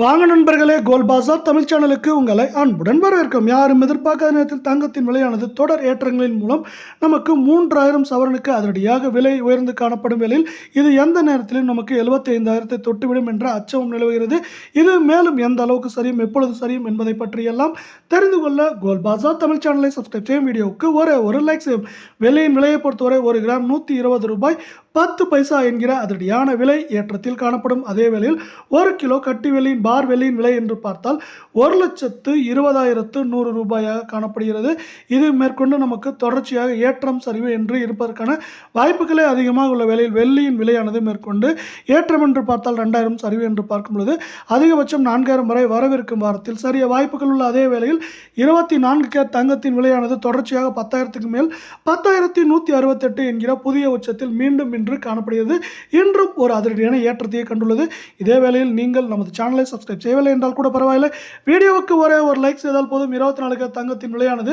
வாங்க நண்பர்களே கோல் பாசார் தமிழ் சேனலுக்கு உங்களை அன்புடன் வரவேற்கும். யாரும் எதிர்பார்க்காத நேரத்தில் தங்கத்தின் விலையானது தொடர் ஏற்றங்களின் மூலம் நமக்கு மூன்றாயிரம் சவரனுக்கு அதிரடியாக விலை உயர்ந்து காணப்படும் வேளையில் இது எந்த நேரத்திலும் நமக்கு எழுபத்தி ஐந்தாயிரத்தை தொட்டுவிடும் என்ற அச்சமும் நிலவுகிறது. இது மேலும் எந்த அளவுக்கு சரியும் எப்பொழுது சரியும் என்பதை பற்றியெல்லாம் தெரிந்து கொள்ள கோல் பாசார் தமிழ் சேனலை சப்ஸ்கிரைப் செய்யும் வீடியோவுக்கு ஒரு ஒரு லைக் செய்யும். விலையின் விலையை பொறுத்தவரை ஒரு கிராம் நூற்றி இருபது ரூபாய் பத்து பைசா என்கிற அதிரடியான விலை ஏற்றத்தில் காணப்படும். அதே வேளையில் ஒரு கிலோ கட்டி வெள்ளியின் பார் வெள்ளியின் விலை என்று பார்த்தால் ஒரு லட்சத்து இருபதாயிரத்து நூறு ரூபாயாக காணப்படுகிறது. இது மேற்கொண்டு நமக்கு தொடர்ச்சியாக ஏற்றம் சரிவு என்று இருப்பதற்கான வாய்ப்புகளே அதிகமாக உள்ள வேளையில் வெள்ளியின் விலையானது மேற்கொண்டு ஏற்றம் என்று பார்த்தால் ரெண்டாயிரம் சரிவு என்று பார்க்கும் பொழுது அதிகபட்சம் நான்காயிரம் வரை வரவிருக்கும் வாரத்தில் சரிய வாய்ப்புகள் உள்ள அதே வேளையில் இருபத்தி நான்கு கே தங்கத்தின் விலையானது தொடர்ச்சியாக பத்தாயிரத்துக்கு மேல் பத்தாயிரத்தி நூற்றி அறுபத்தெட்டு என்கிற புதிய உச்சத்தில் மீண்டும் என்று காணப்படுகிறது. இன்றும் ஒரு அதிரடியான ஏற்றத்தையே கண்டுள்ளது. இதே வேளையில் நீங்கள் நமது சேனலை சப்ஸ்கிரைப் செய்யவில்லை என்றால் கூட பரவாயில்லை. வீடியோவுக்கு ஒரே ஒரு லைக் செய்தால் போதும். இருபத்தி நாலு கேட் தங்கத்தின் விலையானது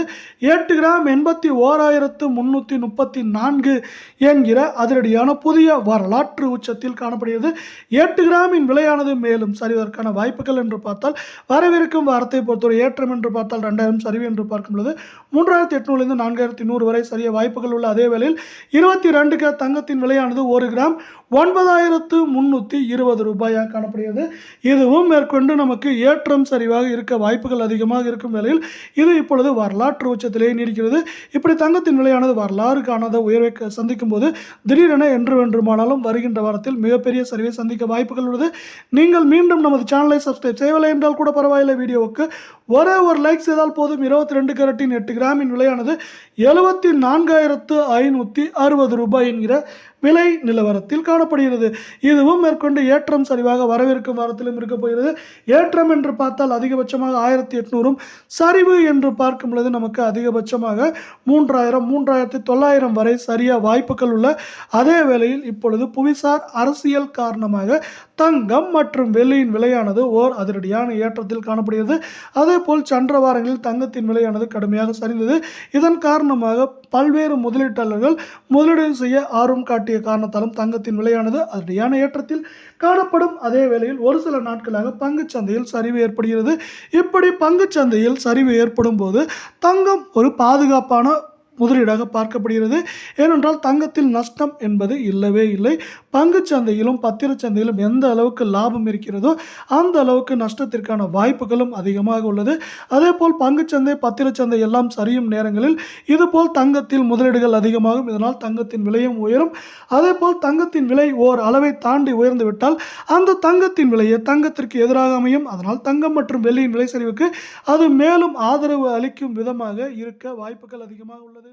எட்டு கிராம் எண்பத்தி ஓராயிரத்து முன்னூற்றி முப்பத்தி நான்கு என்கிற அதிரடியான புதிய வரலாற்று உச்சத்தில் காணப்படுகிறது. எட்டு கிராமின் விலையானது மேலும் சரிவதற்கான வாய்ப்புகள் என்று பார்த்தால் வரவிருக்கும் வாரத்தை பொறுத்தவரை ஏற்றம் என்று பார்த்தால் ரெண்டாயிரம் சரிவு என்று பார்க்கும் பொழுது மூன்றாயிரத்தி எட்நூறுலேருந்து நான்காயிரத்தி நூறு வரை சரிய வாய்ப்புகள் உள்ள அதே வேளையில் இருபத்தி ரெண்டு கிராம் தங்கத்தின் விலை விலையானது ஒரு கிராம் ஒன்பதாயிரத்து முந்நூற்றி இருபது ரூபாயாக காணப்படுகிறது. இதுவும் மேற்கொண்டு நமக்கு ஏற்றம் சரிவாக இருக்க வாய்ப்புகள் அதிகமாக இருக்கும் வேளையில் இது இப்பொழுது வரலாற்று உச்சத்திலேயே நீடிக்கிறது. இப்படி தங்கத்தின் விலையானது வரலாறு காணாத உயர்வை சந்திக்கும் போது திடீரென என்று வேண்டுமானாலும் வருகின்ற வாரத்தில் மிகப்பெரிய சரிவை சந்திக்க வாய்ப்புகள் உள்ளது. நீங்கள் மீண்டும் நமது சேனலை சப்ஸ்கிரைப் செய்யவில்லை என்றால் கூட பரவாயில்லை வீடியோவுக்கு. ஒரே ஒரு லைக் செய்தால் போதும். இருபத்தி ரெண்டு கேரட்டின் எட்டு கிராமின் விலையானது எழுபத்தி நான்காயிரத்து ஐநூற்றி அறுபது ரூபாய் என்கிற விலை நிலவரத்தில் காணப்படுகிறது. இதுவும் மேற்கொண்டு ஏற்றம் சரிவாக வரவிருக்கும் வாரத்திலும் இருக்க போகிறது. ஏற்றம் என்று பார்த்தால் அதிகபட்சமாக ஆயிரத்தி எட்நூறும் சரிவு என்று பார்க்கும் பொழுது நமக்கு அதிகபட்சமாக மூன்றாயிரம் மூன்றாயிரத்தி தொள்ளாயிரம் வரை சரியாக வாய்ப்புகள் உள்ள அதே வேளையில் இப்பொழுது புவிசார் அரசியல் காரணமாக தங்கம் மற்றும் வெள்ளியின் விலையானது ஓர் அதிரடியான ஏற்றத்தில் காணப்படுகிறது. அதே போல் சென்ற வாரங்களில் தங்கத்தின் விலையானது கடுமையாக சரிந்தது. இதன் காரணமாக பல்வேறு முதலீட்டாளர்கள் முதலீடு செய்ய ஆர்வம் காட்டிய காரணத்தாலும் தங்கத்தின் விலை நிலையானது. அதிரடியான ஏற்றத்தில் காணப்படும் அதே வேளையில் ஒரு சில நாட்களாக பங்குச்சந்தையில் சரிவு ஏற்படுகிறது. இப்படி பங்குச்சந்தையில் சரிவு ஏற்படும் போது தங்கம் ஒரு பாதுகாப்பான முதலீடாக பார்க்கப்படுகிறது. ஏனென்றால் தங்கத்தில் நஷ்டம் என்பது இல்லவே இல்லை. பங்குச் சந்தையிலும் பத்திரச் சந்தையிலும் எந்த அளவுக்கு லாபம் இருக்கிறதோ அந்த அளவுக்கு நஷ்டத்திற்கான வாய்ப்புகளும் அதிகமாக உள்ளது. அதே போல் பங்குச்சந்தை பத்திரச்சந்தை எல்லாம் சரியும் நேரங்களில் இதுபோல் தங்கத்தில் முதலீடுகள் அதிகமாகும். இதனால் தங்கத்தின் விலையும் உயரும். அதே போல் தங்கத்தின் விலை ஓர் அளவை தாண்டி உயர்ந்துவிட்டால் அந்த தங்கத்தின் விலையை தங்கத்திற்கு எதிராக அமையும். அதனால் தங்கம் மற்றும் வெள்ளியின் விலை சரிவுக்கு அது மேலும் ஆதரவு அளிக்கும் விதமாக இருக்க வாய்ப்புகள் அதிகமாக உள்ளது.